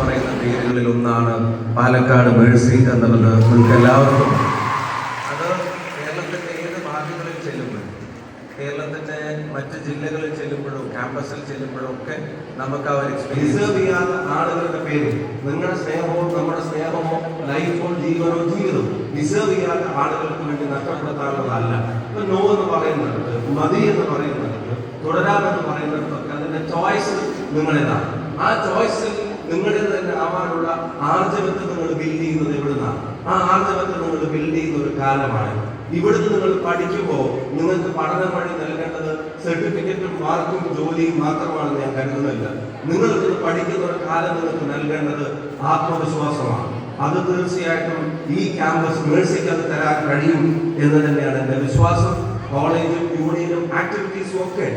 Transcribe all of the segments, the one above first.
ഒന്നാണ് പാലക്കാട് മേഴ്സി എന്നുള്ളത്. നമുക്ക് എല്ലാവർക്കും അത് കേരളത്തിന്റെ ഏത് ഭാഗങ്ങളിൽ ചെല്ലുമ്പോഴും കേരളത്തിന്റെ മറ്റ് ജില്ലകളിൽ ചെല്ലുമ്പോഴും ക്യാമ്പസിൽ ചെല്ലുമ്പോഴും ഒക്കെ നമുക്ക് അവർ ഡിസേർവ് ചെയ്യാത്ത ആളുകളുടെ പേര് നിങ്ങളുടെ സ്നേഹമോ നമ്മുടെ സ്നേഹമോ ലൈഫോ ജീവനോ ജീവിതം ഡിസേർവ് ചെയ്യാത്ത ആളുകൾക്ക് വേണ്ടി നഷ്ടപ്പെടുത്താനുള്ളതല്ല. ഇപ്പൊ നോ എന്ന് പറയുന്നത് മതി എന്ന് പറയുന്നത് തുടരാമെന്ന് പറയുന്നിടത്തൊക്കെ അതിന്റെ ചോയ്സ് നിങ്ങളേതാണ്. ആ ചോയ്സിൽ നിങ്ങളുടെ തന്നെ ആവാനുള്ള ആർജവത്തെ നിങ്ങൾ ബിൽഡ് ചെയ്യുന്നത് എവിടുന്നാണ്? ആ ആർജവത്തെ നിങ്ങൾ ബിൽഡ് ചെയ്യുന്ന ഒരു കാലമാണ്. ഇവിടുന്ന് നിങ്ങൾ പഠിക്കുമ്പോൾ നിങ്ങൾക്ക് പഠനം വഴി നൽകേണ്ടത് സർട്ടിഫിക്കറ്റും മാർക്കും ജോലിയും മാത്രമാണെന്ന് ഞാൻ കരുതുന്നില്ല. നിങ്ങൾക്ക് പഠിക്കുന്ന ഒരു കാലം നിങ്ങൾക്ക് നൽകേണ്ടത് ആത്മവിശ്വാസമാണ്. അത് തീർച്ചയായിട്ടും ഈ ക്യാമ്പസ് മേഴ്സിക്ക് അത് തരാൻ കഴിയും എന്ന് തന്നെയാണ് എന്റെ വിശ്വാസം. കോളേജും യൂണിയനും ആക്ടിവിറ്റീസും ഒക്കെ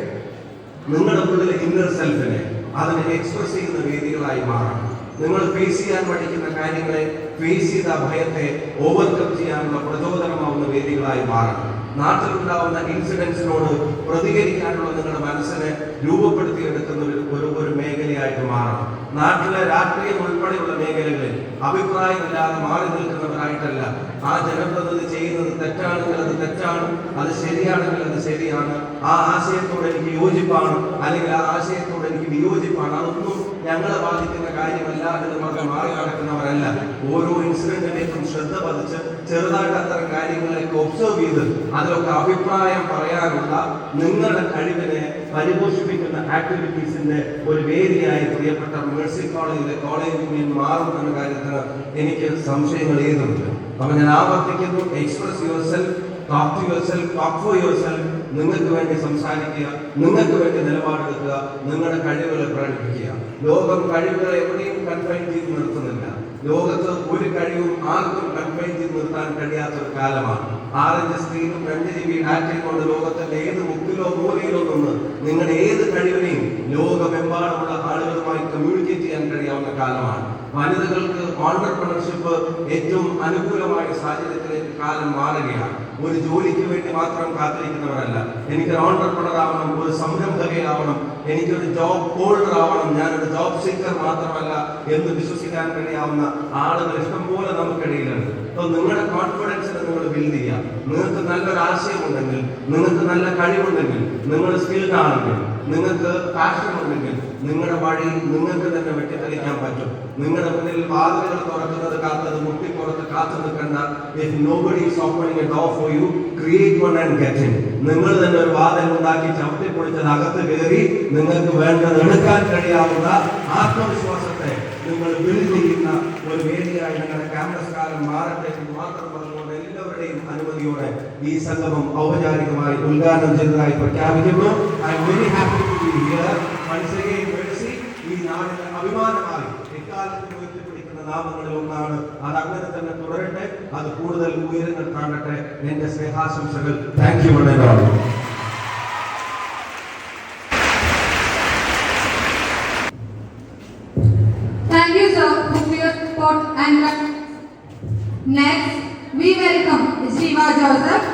നിങ്ങളുടെ ഉള്ളിലെ ഇന്നർ സെൽഫിനെ അതിനെ എക്സ്പ്രസ് ചെയ്യുന്ന വേദികളായി മാറണം. നിങ്ങൾ ഫേസ് ചെയ്യാൻ പഠിക്കുന്ന കാര്യങ്ങളെ ഫേസ് ചെയ്ത ഭയത്തെ ഓവർകം ചെയ്യാനുള്ള പ്രചോദനമാവുന്ന വേദികളായി മാറണം. നാട്ടിലുണ്ടാവുന്ന ഇൻസിഡൻസിനോട് പ്രതികരിക്കാനുള്ള നിങ്ങളുടെ മനസ്സിനെ രൂപപ്പെടുത്തിയെടുക്കുന്ന ഒരു ഒരു മേഖലയായിട്ട് മാറണം. നാട്ടിലെ രാഷ്ട്രീയം ഉൾപ്പെടെയുള്ള മേഖലകളിൽ അഭിപ്രായമില്ലാതെ മാറി നിൽക്കുന്നവരായിട്ടല്ല. ആ ജനപ്രതിനിധി ചെയ്യുന്നത് തെറ്റാണെങ്കിൽ അത് തെറ്റാണ് അത് ശരിയാണെങ്കിൽ അത് ശരിയാണ്. ആ ആശയത്തോട് എനിക്ക് യോജിപ്പാണ് അല്ലെങ്കിൽ ആ ആശയത്തോട് എനിക്ക് വിയോജിപ്പാണ്. അതൊന്നും ഞങ്ങളെ ബാധിക്കുന്ന കാര്യമല്ല എന്ന് മാത്രം മാറി നടക്കുന്നവരല്ല. ഓരോ ഇൻസിഡന്റിലേക്കും ശ്രദ്ധ പതിച്ച് ചെറുതായിട്ട് അത്തരം കാര്യങ്ങളിലേക്ക് ഒബ്സർവ് ചെയ്ത് അതിലൊക്കെ അഭിപ്രായം പറയാനുള്ള നിങ്ങളുടെ കഴിവിനെ പരിപോഷിപ്പിക്കുന്ന ആക്ടിവിറ്റീസിന്റെ ഒരു വേദിയായി പ്രിയപ്പെട്ട മേഴ്സി കോളേജിലെ കോളേജ് യൂണിയൻ മാറും എന്ന എനിക്ക് സംശയങ്ങൾ ഏതുണ്ട്? അപ്പൊ ഞാൻ ആവർത്തിക്കുന്നു. Express yourself to yourself for yourself നിങ്ങൾക്ക് വേണ്ടി സംസാരിക്കുക നിങ്ങൾക്ക് വേണ്ടി നിലപാടെടുക്കുക നിങ്ങളുടെ കഴിവുകളെ പ്രകടിപ്പിക്കുക. ലോകം കഴിവുകളെ എവിടെയും കൺഫൈൻ ചെയ്ത് നിർത്തുന്നില്ല. ലോകത്ത് ഒരു കഴിവും ആർക്കും കൺഫൈൻ ചെയ്ത് നിർത്താൻ കഴിയാത്ത ഒരു കാലമാണ് ആറിഞ്ച് സ്ക്രീനും രണ്ട് ജി ബി ഡാറ്റയും കൊണ്ട് ലോകത്തിന്റെ ഏത് മുക്കിലോ മൂലയിലോ നിന്ന് നിങ്ങളുടെ ഏത് കഴിവിനെയും ലോകമെമ്പാടുമുള്ള ആളുകളുമായി കമ്മ്യൂണിക്കേറ്റ് ചെയ്യാൻ കഴിയാവുന്ന കാലമാണ്. വനിതകൾക്ക് ഓണ്ടർപ്രണർഷിപ്പ് ഏറ്റവും അനുകൂലമായ സാഹചര്യത്തിലേക്ക് കാലം മാറുകയാണ്. ഒരു ജോലിക്ക് വേണ്ടി മാത്രം കാത്തിരിക്കുന്നവരല്ല. എനിക്ക് ഓണ്ടർപ്രണർ ആവണം ഒരു സംരംഭകയാവണം എനിക്കൊരു ജോബ് ഹോൾഡർ ആവണം ഞാനൊരു ജോബ് സീക്കർ മാത്രമല്ല എന്ന് വിശ്വസിക്കാൻ കഴിയാവുന്ന ആളുകൾ ഇഷ്ടംപോലെ നമുക്കിടയിലുണ്ട്. അപ്പൊ നിങ്ങളുടെ കോൺഫിഡൻസിനെ നിങ്ങൾ ബിൽഡ് ചെയ്യാം നിങ്ങൾക്ക് നല്ലൊരു ആശയമുണ്ടെങ്കിൽ നിങ്ങൾക്ക് നല്ല കഴിവുണ്ടെങ്കിൽ നിങ്ങൾ സ്കിൽഡ് ആണെങ്കിൽ നിങ്ങൾക്ക് പാഷൻ ഉണ്ടെങ്കിൽ നിങ്ങളുടെ വഴി നിങ്ങൾക്ക് തന്നെ വെട്ടിത്തെളിക്കാൻ പറ്റും. നിങ്ങളുടെ മുന്നിൽ വാതിലുകൾ തുറക്കുന്നത് കാത്തത് മുട്ടിപ്പുറത്ത് കാത്തു നിൽക്കേണ്ട. If nobody is opening a door for you create one and get in നിങ്ങൾ തന്നെ ഒരു വാതിൽ ഉണ്ടാക്കി ചവിട്ടി പൊളിച്ചത് അകത്ത് കയറി നിങ്ങൾക്ക് വേണ്ടത് എടുക്കാൻ കഴിയാവുന്ന ആത്മവിശ്വാസത്തെ നിങ്ങൾ ബിൽഡ് ചെയ്യുന്ന ഒരു വേദിയായി നിങ്ങളുടെ ക്യാമ്പസ് കാലം മാറട്ടെ മാത്രം പറഞ്ഞുകൊണ്ട് എല്ലാവരുടെയും അനുമതിയോടെ ഈ സംഗമം ഔപചാരികമായി ഉദ്ഘാടനം ചെയ്തതായി പ്രഖ്യാപിക്കുന്നു. I'm very happy to be here once again എക്കാലത്തും ഉയർത്തിപ്പിടിക്കുന്ന നാമങ്ങളിൽ ഒന്നാണ് അത് അങ്ങനെ തന്നെ തുടരട്ടെ അത് കൂടുതൽ ഉയരങ്ങൾ കാണട്ടെ എന്റെ സ്നേഹാശംസകൾ താങ്ക് യു വളരെ Thank you, sir, for your support and next we welcome Shiva Joseph